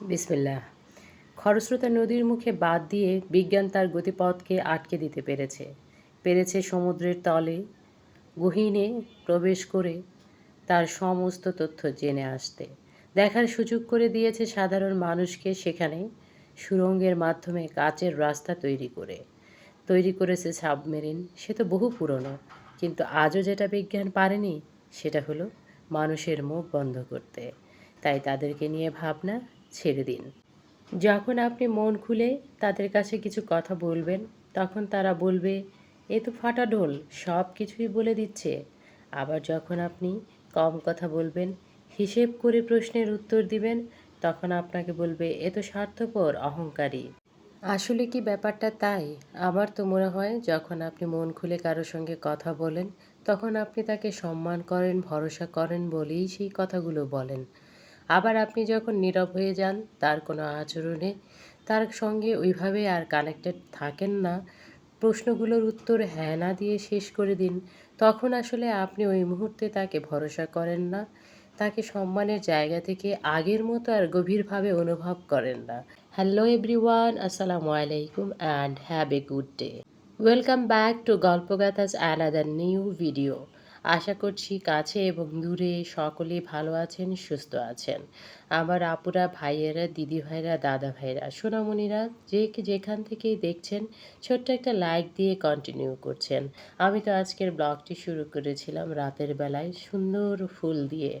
বিসমিল্লাহ। খরস্রোতা নদীর মুখে বাদ দিয়ে বিজ্ঞান তার গতিপথকে আটকে দিতে পেরেছে। পেরেছে সমুদ্রের তলে, গহীনে প্রবেশ করে তার সমস্ত তথ্য জেনে আসতে। দেখার সুযোগ করে দিয়েছে সাধারণ মানুষকে সেখানে সুরঙ্গের মাধ্যমে কাচের রাস্তা তৈরি করে। তৈরি করেছে সাবমেরিন। সে তো বহু পুরনো, কিন্তু আজও যেটা বিজ্ঞান পারেনি, সেটা হলো মানুষের মুখ বন্ধ করতে। তাই তাদেরকে নিয়ে ভাবনা ছেড়ে দিন। যখন আপনি মন খুলে তাদের কাছে কিছু কথা বলবেন, তখন তারা বলবে, এ তো ফাটা ঢোল, সব কিছুই বলে দিচ্ছে। আবার যখন আপনি কম কথা বলবেন, হিসেব করে প্রশ্নের উত্তর দিবেন, তখন আপনাকে বলবে, এ তো স্বার্থপর, অহংকারী। আসলে কি ব্যাপারটা তাই? আমার তো মনে হয়, যখন আপনি মন খুলে কারোর সঙ্গে কথা বলেন, তখন আপনি তাকে সম্মান করেন, ভরসা করেন বলেই সেই কথাগুলো বলেন। আবার আপনি যখন নীরব হয়ে যান, তার কোনো আচরণে তার সঙ্গে ওইভাবে আর কানেক্টেড থাকেন না। প্রশ্নগুলোর উত্তর হ্যাঁ না দিয়ে শেষ করে দিন। তখন আসলে আপনি ওই মুহূর্তে তাকে ভরসা করেন না। তাকে সম্মানের জায়গা থেকে আগের মতো আর গভীরভাবে অনুভব করেন না। হ্যালো এভরিওয়ান আসসালামু আলাইকুম and have a good day welcome back to গল্পগাথাস another new video আশা করছি কাছে এবং দূরে সকলে ভালো আছেন, সুস্থ আছেন। আমার আপুরা, ভাইয়েরা দিদি ভাইরা দাদা ভাইরা সোনামণিরা, যে যেখান থেকেই দেখছেন, ছোট্ট একটা লাইক দিয়ে কন্টিনিউ করছেন। আমি তো আজকের ব্লগটি শুরু করেছিলাম রাতের বেলায় সুন্দর ফুল দিয়ে।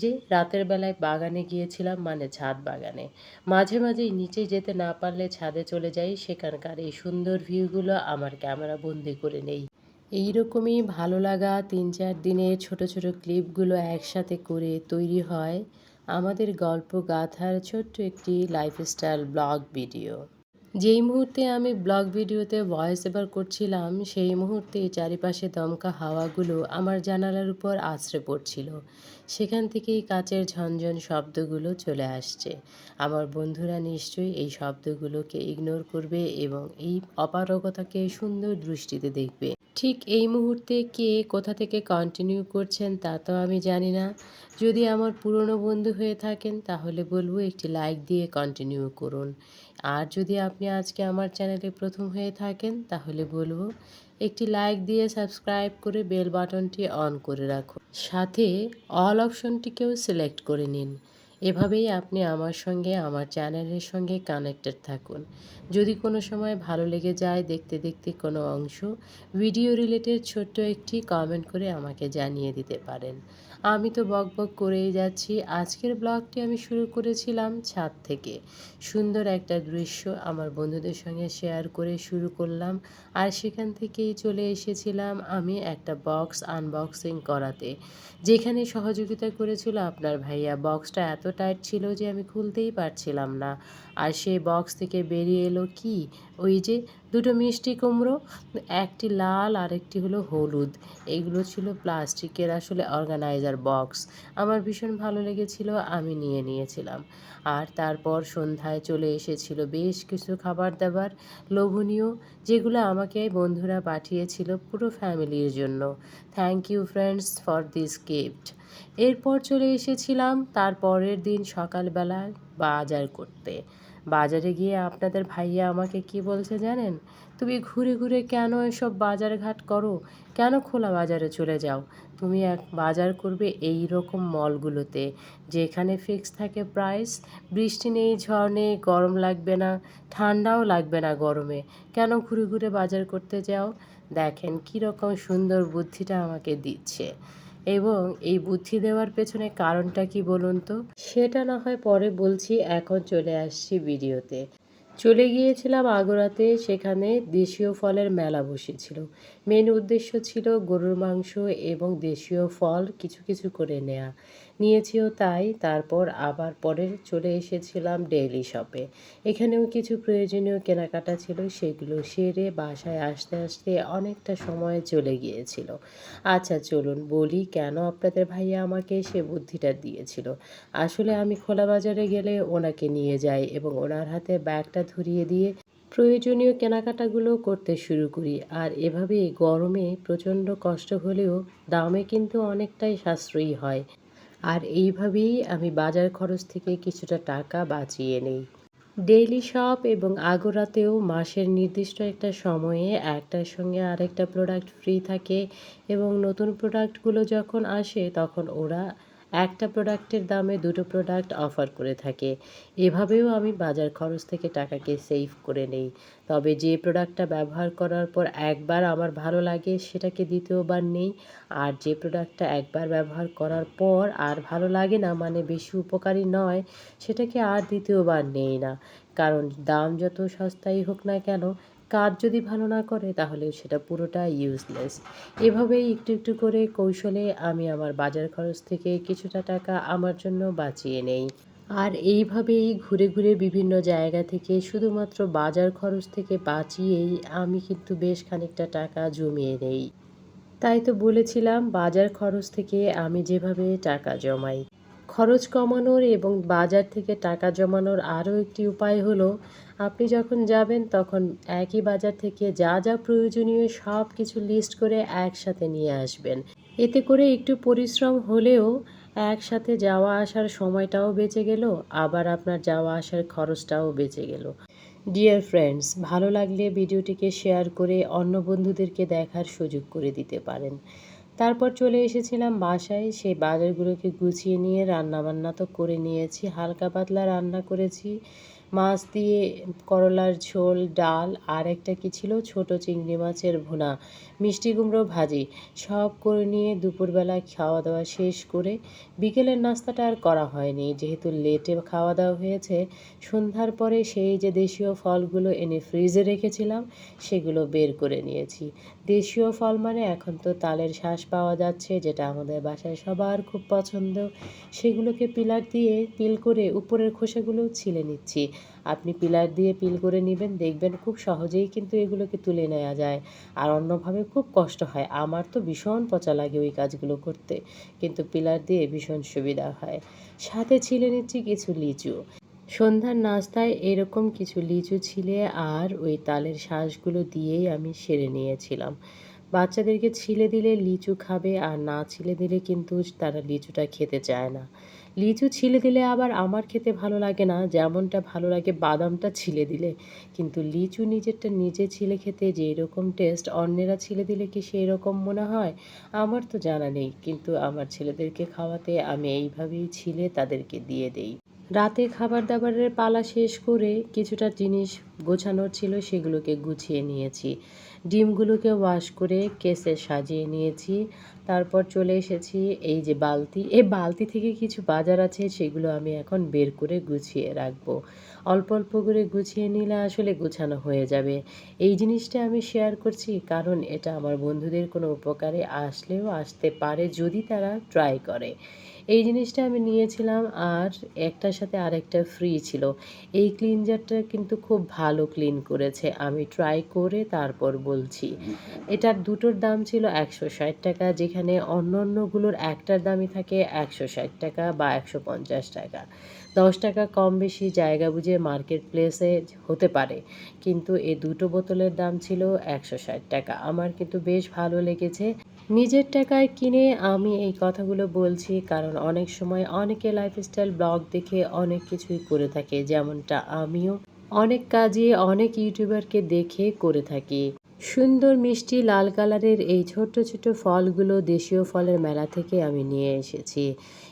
যে রাতের বেলায় বাগানে গিয়েছিলাম মানে ছাদ বাগানে। মাঝে মাঝেই নিচে যেতে না পারলে ছাদে চলে যাই, সেখানকার এই সুন্দর ভিউগুলো আমার ক্যামেরা বন্দি করে নেই। এইরকমই ভালো লাগা তিন চার দিনের ছোট ছোট ক্লিপগুলো একসাথে করে তৈরি হয় আমাদের গল্প গাথার ছোট্ট একটি লাইফস্টাইল ব্লগ ভিডিও যেই মুহূর্তে আমি ব্লগ ভিডিওতে ভয়েস ওভার করছিলাম, সেই মুহূর্তে চারিপাশে দমকা হাওয়াগুলো আমার জানালার উপর আছড়ে পড়ছিল। সেখান থেকেই কাচের ঝনঝন শব্দগুলো চলে আসছে। আমার বন্ধুরা নিশ্চয়ই এই শব্দগুলোকে ইগনোর করবে এবং এই অপারগতাকে সুন্দর দৃষ্টিতে দেখবে। ঠিক এই মুহূর্তে কে কোথা থেকে কন্টিনিউ করছেন তা তো আমি জানি না। যদি আমার পুরনো বন্ধু হয়ে থাকেন, তাহলে বলব একটি লাইক দিয়ে কন্টিনিউ করুন। আর যদি আপনি আজকে আমার চ্যানেলে প্রথম হয়ে থাকেন, তাহলে বলব একটি লাইক দিয়ে সাবস্ক্রাইব করে বেল বাটনটি অন করে রাখুন। সাথে অল অপশনটিকেও সিলেক্ট করে নিন। এভাবেই আপনি আমার সঙ্গে, আমার চ্যানেলের সঙ্গে কানেক্টেড থাকুন। যদি কোনো সময় ভালো লেগে যায় দেখতে দেখতে কোনো অংশ, ভিডিও রিলেটেড ছোট্ট একটি কমেন্ট করে আমাকে জানিয়ে দিতে পারেন। আমি তো বক বক করেই যাচ্ছি। আজকের ব্লগটি আমি শুরু করেছিলাম ছাদ থেকে। সুন্দর একটা দৃশ্য আমার বন্ধুদের সঙ্গে শেয়ার করে শুরু করলাম। আর সেখান থেকেই চলে এসেছিলাম আমি একটা বক্স আনবক্সিং করাতে। যেখানে সহযোগিতা করেছিল আপনার ভাইয়া। বক্সটা এত টাইট ছিল যে আমি খুলতেই পারছিলাম না। আর সেই বক্স থেকে বেরিয়ে এলো কি? ওই যে দুটো মিষ্টি কুমড়ো, একটি লাল আর একটি হলো হলুদ। এগুলো ছিল প্লাস্টিকের আসলে অর্গানাইজার বক্স আমার ভীষণ ভালো লেগেছিল, আমি নিয়ে নিয়েছিলাম। আর তারপর সন্ধ্যায় চলে এসেছিল বেশ কিছু খাবার দাবার লোভনীয়, যেগুলো আমাকে বন্ধুরা পাঠিয়েছিল পুরো ফ্যামিলির জন্য। Thank you friends for this gift এরপর চলে এসেছিলাম তারপরের দিন সকালবেলা বাজার করতে। বাজারে গিয়ে আপনাদের ভাইয়া আমাকে কি বলছে জানেন? তুমি ঘুরে ঘুরে কেন এসব বাজার ঘাট করো? কেন খোলা বাজারে চলে যাও? তুমি এক বাজার করবে এই রকম মলগুলোতে। যেখানে ফিক্স থাকে প্রাইস বৃষ্টি নেই, ঝড় নেই, গরম লাগবে না, ঠান্ডাও লাগবে না গরমে। কেন ঘুরে ঘুরে বাজার করতে যাও? দেখেন কীরকম সুন্দর বুদ্ধিটা আমাকে দিচ্ছে। এবং এই বুদ্ধি দেওয়ার পেছনে কারণটা কি বলুন তো? সেটা না হয় পরে বলছি, এখন চলে আসছি ভিডিওতে। চলে গিয়েছিলাম আগরাতে, সেখানে দেশীয় ফলের মেলা বসেছিল। মেন উদ্দেশ্য ছিল গরুর মাংস এবং দেশীয় ফল কিছু কিছু করে নেয়া। নিয়েছিও তাই, তারপর আবার পরে চলে এসেছিলাম ডেইলি শপে। এখানেও কিছু প্রয়োজনীয় কেনাকাটা ছিল, সেগুলো সেরে বাসায় আসতে আসতে অনেকটা সময় চলে গিয়েছিল। আচ্ছা চলুন বলি কেন আপনাদের ভাইয়া আমাকে সে বুদ্ধিটা দিয়েছিল। আসলে আমি খোলা বাজারে গেলে ওনাকে নিয়ে যাই এবং ওনার হাতে ব্যাগটা ধরিয়ে দিয়ে প্রয়োজনীয় কেনাকাটাগুলো করতে শুরু করি। আর এভাবে গরমে প্রচণ্ড কষ্ট হলেও দামে কিন্তু অনেকটাই সাশ্রয়ী হয়। আর এইভাবেই আমি বাজার খরচ থেকে কিছুটা টাকা বাঁচিয়ে নেই। ডেইলি শপ এবং আগোরাতেও মাসের নির্দিষ্ট একটা সময়ে একটার সঙ্গে আরেকটা প্রোডাক্ট ফ্রি থাকে এবং নতুন প্রোডাক্টগুলো যখন আসে তখন ওরা একটা প্রোডাক্টের দামে দুটো প্রোডাক্ট অফার করে থাকে। এভাবেও আমি বাজার খরচ থেকে টাকাকে সেভ করে নেই। তবে যে প্রোডাক্টটা ব্যবহার করার পর একবার আমার ভালো লাগে, সেটাকে দ্বিতীয়বার নেই। আর যে প্রোডাক্টটা একবার ব্যবহার করার পর আর ভালো লাগে না মানে বেশি উপকারী নয়, সেটাকে আর দ্বিতীয়বার নেই না। কারণ দাম যত সস্তাই হোক না কেন কাজ যদি ভালো না করে, তাহলে সেটা পুরোটা ইউজলেস এভাবেই একটু একটু করে কৌশলে আমি আমার বাজার খরচ থেকে কিছুটা টাকা আমার জন্য বাঁচিয়ে নেই। আর এইভাবেই ঘুরে ঘুরে বিভিন্ন জায়গা থেকে শুধুমাত্র বাজার খরচ থেকে বাঁচিয়েই আমি কিন্তু বেশ খানিকটা টাকা জমিয়ে নেই। তাই তো বলেছিলাম, বাজার খরচ থেকে আমি যেভাবে টাকা জমাই। খরচ কমানোর এবং বাজার থেকে টাকা জমানোর আরও একটি উপায় হলো, আপনি যখন যাবেন তখন একই বাজার থেকে যা যা প্রয়োজনীয় সব কিছু লিস্ট করে একসাথে নিয়ে আসবেন। এতে করে একটু পরিশ্রম হলেও একসাথে যাওয়া আসার সময়টাও বেঁচে গেল, আবার আপনার যাওয়া আসার খরচটাও বেঁচে গেল। ডিয়ার ফ্রেন্ডস ভালো লাগলে ভিডিওটিকে শেয়ার করে অন্য বন্ধুদেরকে দেখার সুযোগ করে দিতে পারেন। তারপর চলে এসেছিলাম বাসায়। সেই বাজারগুলোকে গুছিয়ে নিয়ে রান্নাবান্না তো করে নিয়েছি, হালকা পাতলা রান্না করেছি। মাছ দিয়ে করলার ঝোল, ডাল, আর একটা কী ছিল? ছোট চিংড়ি মাছের ভুনা, মিষ্টি কুমড়ো ভাজি। সব করে নিয়ে দুপুরবেলা খাওয়া দাওয়া শেষ করে বিকেলের নাস্তাটা আর করা হয়নি। যেহেতু লেটে খাওয়া দাওয়া হয়েছে, সন্ধ্যার পরে সেই যে দেশীয় ফলগুলো এনে ফ্রিজে রেখেছিলাম, সেগুলো বের করে নিয়েছি। দেশীয় ফল মানে এখন তো তালের শ্বাস পাওয়া যাচ্ছে, যেটা আমাদের বাসায় সবার খুব পছন্দ। সেগুলোকে পিলার দিয়ে পিল করে উপরের খোসাগুলো ছিলে নিচ্ছি। আপনি পিলার দিয়ে পিল করে নেবেন, দেখবেন খুব সহজেই কিন্তু এগুলোকে তুলে নেওয়া যায়। আর অন্যভাবে খুব কষ্ট হয়। আমার তো ভীষণ পচা লাগে ওই কাজগুলো করতে, কিন্তু পিলার দিয়ে ভীষণ সুবিধা হয়। সাথে ছিলে নিচ্ছি কিছু লিচু। সন্ধ্যার নাস্তায় এরকম কিছু লিচু ছিলে আর ওই তালের শ্বাসগুলো দিয়েই আমি সেরে নিয়েছিলাম। বাচ্চাদেরকে ছিলে দিলে লিচু খাবে আর না ছিলে দিলে কিন্তু তারা লিচুটা খেতে চায় না। লিচু ছিলে দিলে আবার আমার খেতে ভালো লাগে না, যেমনটা ভালো লাগে বাদামটা ছিলে দিলে। কিন্তু লিচু নিজেরটা নিজে ছিলে খেতে যে এরকম টেস্ট অন্যেরা ছিলে দিলে কি সেই রকম মনে হয়? আমার তো জানা নেই, কিন্তু আমার ছেলেদেরকে খাওয়াতে আমি এইভাবেই ছিলে তাদেরকে দিয়ে দেই। রাতে খাবার দাবারের পালা শেষ করে কিছুটা জিনিস গোছানোর ছিল সেগুলোকে গুছিয়ে নিয়েছি। ডিমগুলোকে ওয়াশ করে কেসে সাজিয়ে নিয়েছি। তারপর চলে এসেছি এই যে বালতি। এই বালতি থেকে কিছু বাজার আছে, সেগুলো আমি এখন বের করে গুছিয়ে রাখব। অল্প অল্প করে গুছিয়ে নিলে আসলে গুছানো হয়ে যাবে। এই জিনিসটা আমি শেয়ার করছি কারণ এটা আমার বন্ধুদের কোনো উপকারে আসলেও আসতে পারে যদি তারা ট্রাই করে। এই জিনিসটা আমি নিয়েছিলাম আর একটার সাথে আরেকটা ফ্রি ছিল। এই ক্লিনজারটা কিন্তু খুব ভালো ক্লিন করেছে। আমি ট্রাই করে তারপর বলছি। এটার দুটোর দাম ছিল একশো ষাট টাকা, যেখানে অন্য অন্যগুলোর একটার দামই থাকে একশো ষাট টাকা বা একশো পঞ্চাশ টাকা। দশ টাকা কম বেশি জায়গা বুঝে মার্কেট প্লেসে হতে পারে। কিন্তু এই দুটো বোতলের দাম ছিল একশো ষাট টাকা। আমার কিন্তু বেশ ভালো লেগেছে। নিজের টাকায় কিনে আমি এই কথাগুলো বলছি কারণ অনেক সময় অনেকে লাইফস্টাইল ব্লগ দেখে অনেক কিছুই করে থাকে, যেমনটা আমিও অনেক কাজে অনেক ইউটিউবারকে দেখে করে থাকি। সুন্দর মিষ্টি লাল কালারের এই ছোট ছোট ফলগুলো দেশীয় ফলের মেলা থেকে আমি নিয়ে এসেছি।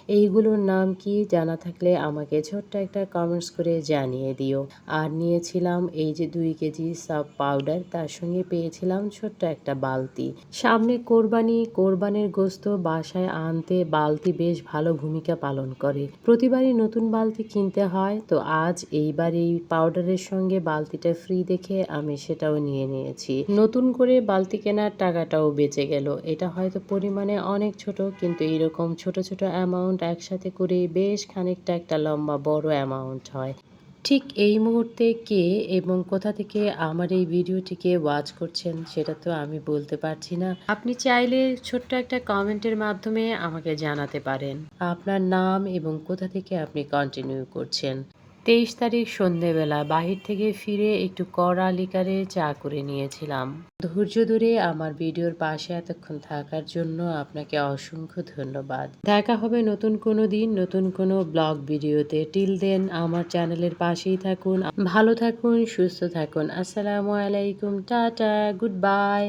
এইগুলোর নাম কি জানা থাকলে আমাকে ছোট্ট একটা কমেন্টস করে জানিয়ে দিও। আর নিয়েছিলাম এই যে দুই কেজি সাব পাউডার, তার সঙ্গে পেয়েছিলাম ছোট্ট একটা বালতি। সামনে কোরবানি, কোরবানের গোস্ত বাসায় আনতে বালতি বেশ ভালো ভূমিকা পালন করে। প্রতিবারই নতুন বালতি কিনতে হয়, তো আজ এইবার এই পাউডারের সঙ্গে বালতিটা ফ্রি দেখে আমি সেটাও নিয়ে নিয়েছি। নতুন করে বালতি কেনার টাকাটাও বেঁচে গেল। এটা হয়তো পরিমাণে অনেক ছোট, কিন্তু এরকম ছোট ছোট অ্যামাউন্ট একসাথে করে বেশ খানিকটা একটা লম্বা বড় অ্যামাউন্ট হয়। ঠিক এই মুহূর্তে কে এবং কোথা থেকে আমার এই ভিডিওটিকে ওয়াচ করছেন সেটা তো আমি বলতে পারছি না। আপনি চাইলে ছোট্ট একটা কমেন্টের মাধ্যমে আমাকে জানাতে পারেন। আপনার নাম এবং কোথা থেকে আপনি কন্টিনিউ করছেন। তেইশ তারিখ সন্ধেবেলা বাহির থেকে ফিরে একটু কড়া লিকারে চা করে নিয়েছিলাম। ধৈর্য ধরে আমার ভিডিওর পাশে এতক্ষণ থাকার জন্য আপনাকে অসংখ্য ধন্যবাদ। দেখা হবে নতুন কোনো দিন, নতুন কোনো ব্লগ ভিডিওতে। টিল দেন আমার চ্যানেলের পাশেই থাকুন। ভালো থাকুন, সুস্থ থাকুন। আসসালামু আলাইকুম, টাটা, গুড বাই।